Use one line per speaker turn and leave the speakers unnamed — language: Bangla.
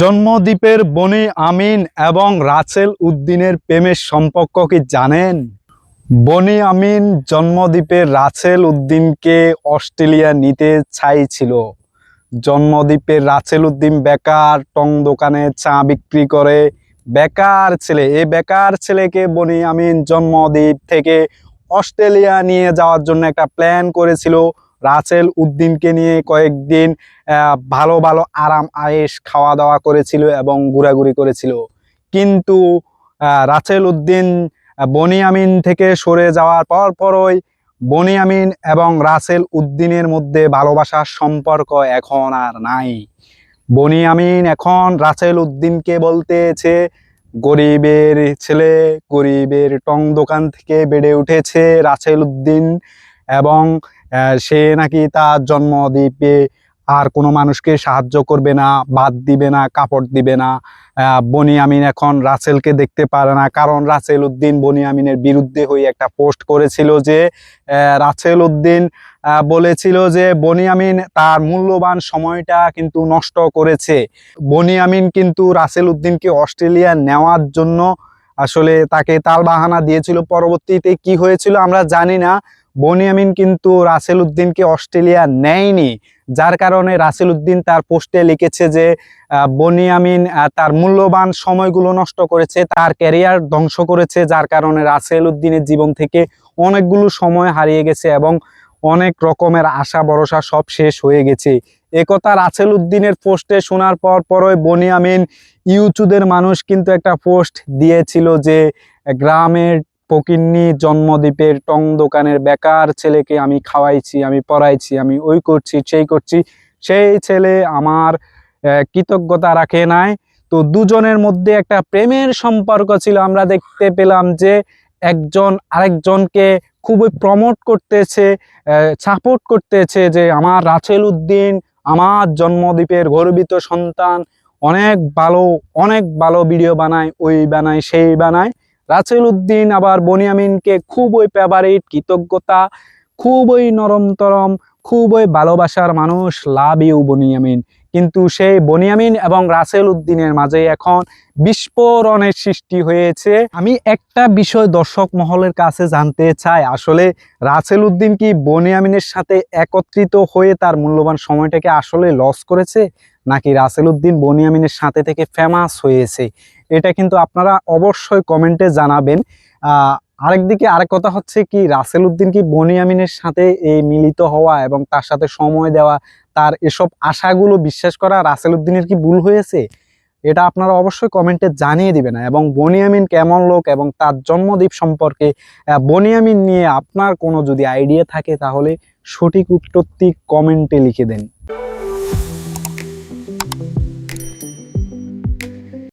জন্মদ্বীপের বনি আমিন এবং রাসেল উদ্দিনের প্রেমের সম্পর্ক কি জানেন? বনি আমিন জন্মদ্বীপের রাসেল উদ্দিনকে অস্ট্রেলিয়া নিতে চাইছিল। জন্মদ্বীপের রাসেল উদ্দিন বেকার, টং দোকানে চা বিক্রি করে। বেকার ছেলে, এই বেকার ছেলেকে বনি আমিন জন্মদ্বীপ থেকে অস্ট্রেলিয়া নিয়ে যাওয়ার জন্য একটা প্ল্যান করেছিল। রাসেল উদ্দিনকে নিয়ে কয়েকদিন ভালো ভালো আরাম, আয়েশ খাওয়া দাওয়া করেছিল এবং ঘোরাঘুরি করেছিল। কিন্তু রাসেল উদ্দিন বনিয়ামিন থেকে সরে যাওয়ার পর পরই বনিয়ামিন এবং রাসেল উদ্দিনের মধ্যে ভালোবাসার সম্পর্ক এখন আর নাই। বনিয়ামিন এখন রাসেল উদ্দিনকে বলতেছে, গরিবের ছেলে, গরিবের টং দোকান থেকে বেড়ে উঠেছে রাসেল উদ্দিন এবং সে নাকি তার জন্মদ্বীপে আর কোনো মানুষকে সাহায্য করবে না বাদ দিবে না কাপড় দিবে না। আহ, বনিয়ামিন এখন রাসেলকে দেখতে পারে না। কারণ রাসেল উদ্দিন বনিয়ামিনের বিরুদ্ধে হয়ে একটা পোস্ট করেছিল যে রাসেল উদ্দিন বলেছিল যে বনিয়ামিন তার মূল্যবান সময়টা কিন্তু নষ্ট করেছে। বনিয়ামিন কিন্তু রাসেল উদ্দিনকে অস্ট্রেলিয়া নেওয়ার জন্য আসলে তাকে তাল বাহানা দিয়েছিল। পরবর্তীতে কি হয়েছিল আমরা জানি না। বনিয়ামিন কিন্তু রাসেল উদ্দিনকে অস্ট্রেলিয়া নেয়নি। যার কারণে রাসেল উদ্দিন তার পোস্টে লিখেছে যে বনিয়ামিন তার মূল্যবান সময়গুলো নষ্ট করেছে, তার ক্যারিয়ার ধ্বংস করেছে, যার কারণে রাসেল উদ্দিনের জীবন থেকে অনেকগুলো সময় হারিয়ে গেছে এবং অনেক রকমের আশা ভরসা সব শেষ হয়ে গেছে। একথা রাসেল উদ্দিনের পোস্টে শোনার পর পরই বনিয়ামিন ইউচুদের মানুষ কিন্তু একটা পোস্ট দিয়েছিল যে, গ্রামের ফকিন্নি জন্মদ্বীপের টং দোকানের বেকার ছেলেকে আমি খাওয়াইছি, আমি পড়াইছি, আমি ওই করছি, সেই করছি। সেই ছেলে আমার কৃতজ্ঞতা রাখে নাই। তো দুজনের মধ্যে একটা প্রেমের সম্পর্ক ছিল। আমরা দেখতে পেলাম যে একজন আরেকজনকে খুবই প্রমোট করতেছে সাপোর্ট করতেছে যে আমার রাসেল উদ্দিন, আমার জন্মদ্বীপের গর্বিত সন্তান, অনেক ভালো অনেক ভালো ভিডিও বানায়, ওই বানায়, সেই বানায়। রাসেল উদ্দিন আবার বনিয়ামিনকে খুবই ফেভারিট কৃতজ্ঞতা খুবই নরমতরম খুবই ভালোবাসার মানুষ লাভ ইউ বনিয়ামিন। কিন্তু সেই বনিয়ামিন এবং রাসেল উদ্দিনের মাঝে এখন বিস্ফোরণের সৃষ্টি হয়েছে। আমি একটা বিষয় দর্শক মহলের কাছে জানতে চাই, আসলে রাসেল উদ্দিন কি বনিয়ামিনের সাথে একত্রিত হয়ে তার মূল্যবান সময়টাকে আসলে লস করেছে, নাকি রাসেল উদ্দিন বনিয়ামিনের সাথে থেকে ফেমাস হয়েছে? এটা কিন্তু আপনারা অবশ্যই কমেন্টে জানাবেন। আরেকদিকে আরেক কথা হচ্ছে কি, রাসেল উদ্দিন কি বনিয়ামিনের সাথে এই মিলিত হওয়া এবং তার সাথে সময় দেওয়া, তার এসব আশাগুলো বিশ্বাস করা রাসেল উদ্দিনের কি ভুল হয়েছে? এটা আপনারা অবশ্যই কমেন্টে জানিয়ে দিবেন। এবং বনিয়ামিন কেমন লোক এবং তার জন্মদ্বীপ সম্পর্কে বনিয়ামিন নিয়ে আপনার কোনো যদি আইডিয়া থাকে, তাহলে সঠিক উত্তরটি কমেন্টে লিখে দেন।